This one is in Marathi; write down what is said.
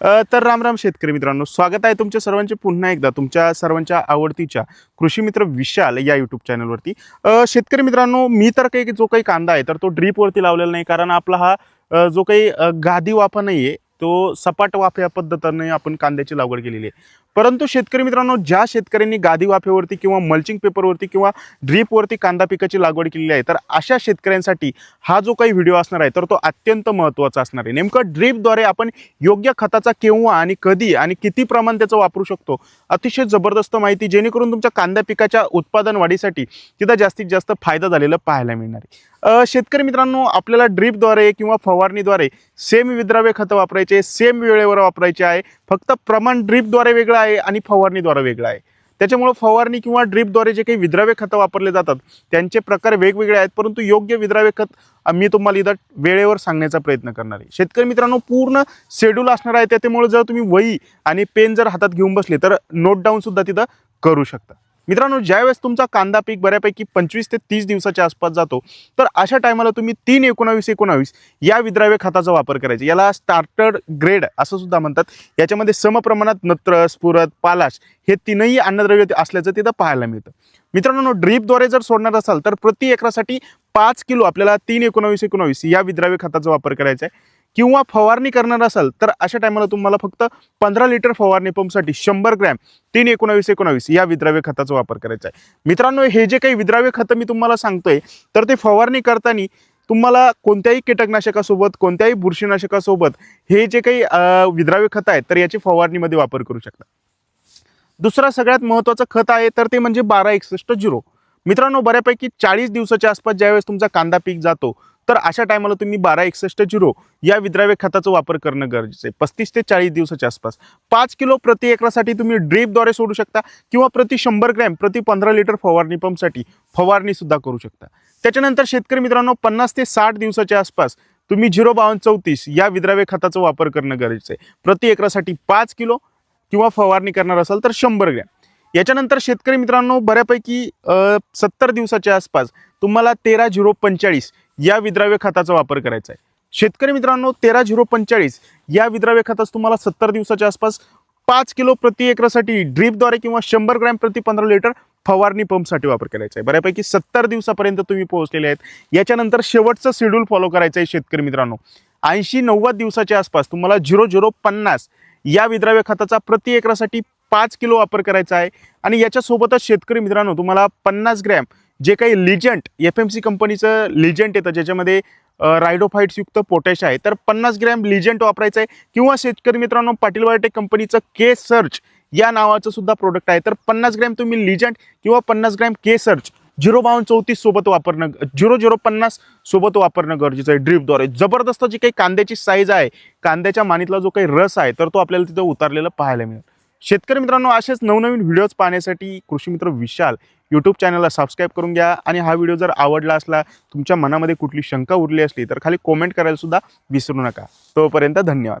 तर राम राम शेतकरी मित्रांनो स्वागत आहे तुमच्या सर्वांचे पुन्हा एकदा तुमच्या सर्वांच्या आवडतीच्या कृषी मित्र विशाल या यूट्यूब चॅनलवरती शेतकरी मित्रांनो मी तर काही जो काही कांदा आहे तर तो ड्रीपवरती लावलेला नाही कारण आपला हा जो काही गादी वाफा नाही आहे तो सपाट वाफ या पद्धतीने आपण कांद्याची लागवड केलेली आहे. परंतु शेतकरी मित्रांनो ज्या शेतकऱ्यांनी गादी वाफेवरती किंवा मल्चिंग पेपरवरती किंवा ड्रीपवरती कांदा पिकाची लागवड केलेली आहे तर अशा शेतकऱ्यांसाठी हा जो काही व्हिडिओ असणार आहे तर तो अत्यंत महत्त्वाचा असणार आहे. नेमकं ड्रीपद्वारे आपण योग्य खताचा केव्हा आणि कधी आणि किती प्रमाण त्याचा वापरू शकतो अतिशय जबरदस्त माहिती जेणेकरून तुमच्या कांदा पिकाच्या उत्पादन वाढीसाठी तिथं जास्तीत जास्त फायदा झालेला पाहायला मिळणार आहे. शेतकरी मित्रांनो आपल्याला ड्रीपद्वारे किंवा फवारणीद्वारे सेम विद्राव्य खतं वापरायचे सेम वेळेवर वापरायचे आहे. फक्त प्रमाण ड्रीपद्वारे वेगळं आहे आणि फवारणीद्वारे वेगळं आहे. त्याच्यामुळं फवारणी किंवा ड्रीपद्वारे जे काही विद्राव्य खतं वापरले जातात त्यांचे प्रकार वेगवेगळे आहेत परंतु योग्य विद्राव्य खत मी तुम्हाला इथं वेळेवर सांगण्याचा प्रयत्न करणार आहे. शेतकरी मित्रांनो पूर्ण शेड्यूल असणार आहे त्याच्यामुळे जर तुम्ही वही आणि पेन जर हातात घेऊन बसले तर नोट डाऊनसुद्धा तिथं करू शकता. मित्रांनो ज्यावेळेस तुमचा कांदा पीक बऱ्यापैकी पंचवीस ते तीस दिवसाच्या आसपास जातो तर अशा टायमाला तुम्ही तीन एकोणावीस एकोणावीस या विद्राव्य खताचा वापर करायचा. याला स्टार्टर ग्रेड असं सुद्धा म्हणतात. याच्यामध्ये समप्रमाणात नत्र स्फुरत पालाश हे तीनही अन्नद्रव्य असल्याचं तिथं पाहायला मिळतं. मित्रांनो ड्रीपद्वारे जर सोडणार असाल तर प्रति एकरासाठी पाच किलो आपल्याला तीन एकोणावीस एकोणावीस या विद्राव्य खताचा वापर करायचा आहे. किंवा फवारणी करणार असाल तर अशा टायमाला तुम्हाला फक्त पंधरा लिटर फवारणी पंपसाठी शंभर ग्रॅम तीन एकोणावीस एकोणावीस या विद्राव्य खताचा वापर करायचा आहे. मित्रांनो हे जे काही विद्राव्य खतं मी तुम्हाला सांगतोय तर ते फवारणी करताना तुम्हाला कोणत्याही कीटकनाशकासोबत कोणत्याही बुरशीनाशकासोबत हे जे काही विद्राव्य खतं आहेत तर याची फवारणीमध्ये वापर करू शकता. दुसरा सगळ्यात महत्त्वाचं खत आहे तर ते म्हणजे बारा एकसष्ट झिरो. मित्रांनो बऱ्यापैकी चाळीस दिवसाच्या आसपास ज्यावेळेस तुमचा कांदा पीक जातो तर अशा टायमाला तुम्ही बारा एकसष्ट झिरो या विद्राव्य खताचा वापर करणं गरजेचं आहे. पस्तीस ते चाळीस दिवसाच्या आसपास. पाच किलो प्रति एकरासाठी तुम्ही ड्रीपद्वारे सोडू शकता किंवा प्रति शंभर ग्रॅम प्रति पंधरा लिटर फवारणी पंपसाठी फवारणीसुद्धा करू शकता. त्याच्यानंतर शेतकरी मित्रांनो पन्नास ते साठ दिवसाच्या आसपास तुम्ही झिरो बावन्न चौतीस या विद्राव्य खताचा वापर करणं गरजेचं आहे. प्रति एकरासाठी पाच किलो किंवा फवारणी करणार असाल तर शंभर ग्रॅम. याच्यानंतर शेतकरी मित्रांनो बऱ्यापैकी सत्तर दिवसाच्या आसपास तुम्हाला तेरा झिरो पंचेचाळीस या विद्राव्य खताचा वापर करायचा आहे. शेतकरी मित्रांनो तेरा झिरो पंचेचाळीस या विद्राव्य खतास तुम्हाला सत्तर दिवसाच्या आसपास पाच किलो प्रति एकरासाठी ड्रीपद्वारे किंवा शंभर ग्रॅम प्रति पंधरा लिटर फवारणी पंपसाठी वापर करायचा आहे. बऱ्यापैकी सत्तर दिवसापर्यंत तुम्ही पोहोचलेले आहेत. याच्यानंतर शेवटचं शेड्यूल फॉलो करायचं आहे शेतकरी मित्रांनो. ऐंशी नव्वद दिवसाच्या आसपास तुम्हाला झिरो झिरो पन्नास या विद्राव्य खताचा प्रति एकरासाठी पाच किलो वापर करायचा आहे. आणि याच्यासोबतच शेतकरी मित्रांनो तुम्हाला पन्नास ग्रॅम जे काही लिजंट एफ एम सी कंपनीचं लिजंट येतं ज्याच्यामध्ये रायडोफाईट्सयुक्त पोटॅश आहे. तर पन्नास ग्रॅम लिजंट वापरायचं आहे. किंवा शेतकरी मित्रांनो पाटील बायोटेक कंपनीचं के सर्च या नावाचं सुद्धा प्रोडक्ट आहे. तर पन्नास ग्रॅम तुम्ही लिजंट किंवा पन्नास ग्रॅम के सर्च झिरो बावन्न चौतीस सोबत वापरणं झिरो झिरो पन्नास सोबत वापरणं गरजेचं आहे ड्रीपद्वारे जबरदस्त जी काही कांद्याची साईज आहे कांद्याच्या मानीतला जो काही रस आहे तर तो आपल्याला तिथं उतारलेला पाहायला मिळेल. शेतकरी मित्रांनो असेच नवनवीन व्हिडिओज पाहण्यासाठी कृषी मित्र विशाल यूट्यूब चॅनलला सबस्क्राईब करून घ्या. आणि हा व्हिडिओ जर आवडला असला तुमच्या मनामध्ये कुठली शंका उरली असली तर खाली कॉमेंट करायला सुद्धा विसरू नका. तोपर्यंत धन्यवाद.